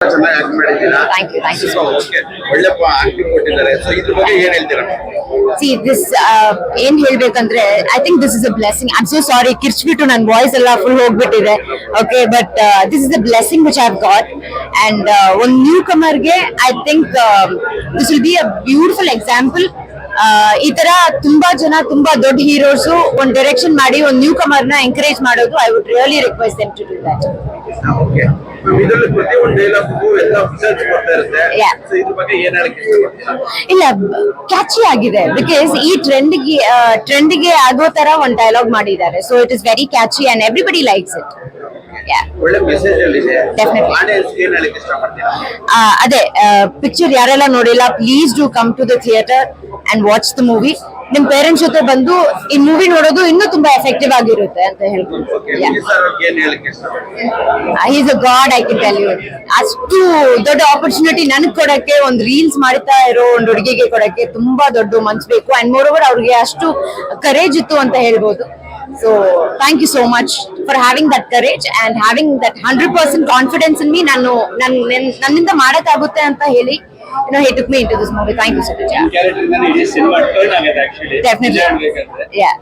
ಚೆನ್ನಾಗಿ ಆಕ್ಟ್ ಮಾಡಿದ್ದೀರಾ thank you thank so much. Okay ಒಳ್ಳೆ ಆಕ್ಟಿಂಗ್ ಕೊಟ್ಟಿದ್ದಾರೆ. ಸೊ ಇದ್ರ ಬಗ್ಗೆ ಏನ್ ಹೇಳ್ತೀರಾ? ಸಿ ದಿಸ್ ಏನ್ ಹೇಳ್ಬೇಕಂದ್ರೆ I think this is a I'm so sorry ಕಿರ್ಚ್ಬಿಟ್ಟು ನನ್ನ ವಾಯ್ಸ್ ಎಲ್ಲ ಫುಲ್ ಹೋಗ್ಬಿಟ್ಟಿದೆ. Okay but this is a blessing which got and ಒಂದು new ಕಮರ್ಗೆ I think this will be a beautiful example ಈ ತರ ತುಂಬಾ ಜನ ತುಂಬಾ ದೊಡ್ಡ ಹೀರೋಸ್ ಒಂದು ಡೈರೆಕ್ಷನ್ ಮಾಡಿ ಒಂದು ನ್ಯೂ ಕಮರ್ನ ಎಂಕರೇಜ್ ಮಾಡೋದು. I would really request them to do that okay ಇದರಲ್ಲಿ ಪ್ರತಿಯೊಂದು ಡೈಲಾಗ್ಗೂ ಎಲ್ಲ ರಿಸಲ್ಟ್ ಬರ್ತಾ ಇರುತ್ತೆ. Yeah. ಸೊ ಇದ್ರ ಬಗ್ಗೆ ಏನ್ ಹೇಳಕ್ ಇಷ್ಟಪಡ್ತೀರಾ? ಇಲ್ಲ ಕ್ಯಾಚಿ ಆಗಿದೆ. ಬಿಕಾಸ್ ಈ ಟ್ರೆಂಡ್ಗೆ ಟ್ರೆಂಡ್ಗೆ ಆಗೋ ತರ ಒಂದು ಡೈಲಾಗ್ ಮಾಡಿದ್ದಾರೆ. So it is very catchy and everybody likes it ಒಳ್ಳೆ ಮೆಸೇಜ್ ಅಲ್ಲಿ ಇದೆ. Definitely. ಆಡಿಯನ್ಸ್ ಏನ್ ಹೇಳಕ್ ಇಷ್ಟಪಡ್ತೀರಾ? ಅದೇ ಪಿಕ್ಚರ್ ಯಾರೆಲ್ಲ ನೋಡಿಲ್ಲ please do come to the theatre and watch the movie ನಿಮ್ ಪೇರೆಂಟ್ಸ್ ಜೊತೆ ಬಂದು ಈ ಮೂವಿ ನೋಡೋದು ಇನ್ನೂ ತುಂಬಾ ಎಫೆಕ್ಟಿವ್ ಆಗಿರುತ್ತೆ ಅಂತ ಹೇಳ್ಬೋದು. Is a god I can tell you ಅಷ್ಟು ದೊಡ್ಡ ಆಪರ್ಚುನಿಟಿ ನನಗ್ ಕೊಡಕ್ಕೆ ಒಂದು ರೀಲ್ಸ್ ಮಾಡ್ತಾ ಇರೋ ಒಂದು ಹುಡುಗಿಗೆ ಕೊಡಕ್ಕೆ ತುಂಬಾ ದೊಡ್ಡ ಮನ್ಸ್ ಬೇಕು. ಅಂಡ್ ಮೋರ್ ಓವರ್ ಅವ್ರಿಗೆ ಅಷ್ಟು ಕರೇಜ್ ಇತ್ತು ಅಂತ ಹೇಳ್ಬೋದು. So thank you so much for having that courage and having that hundred percent confidence in me ನಾನು ನನ್ ನನ್- ನನ್ನಿಂದ ಮಾಡಕ್ಕಾಗುತ್ತೆ ಅಂತ ಹೇಳಿ thank you so much character ಇಂದ ಇಡೀ ಸಿನಿಮಾ ಟರ್ನ್ ಆಗಿದೆ ಆಕ್ಚುಲಿ Definitely. Yeah.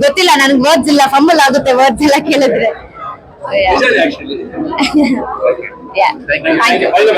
ಗೊತ್ತಿಲ್ಲ ನನಗೆ ವರ್ಡ್ಸ್ ಇಲ್ಲ ಫಂಬಲ್ ಆಗುತ್ತೆ ವರ್ಡ್ಸ್ ಎಲ್ಲ ಕೇಳಿದ್ರೆ. Thank you thank you All the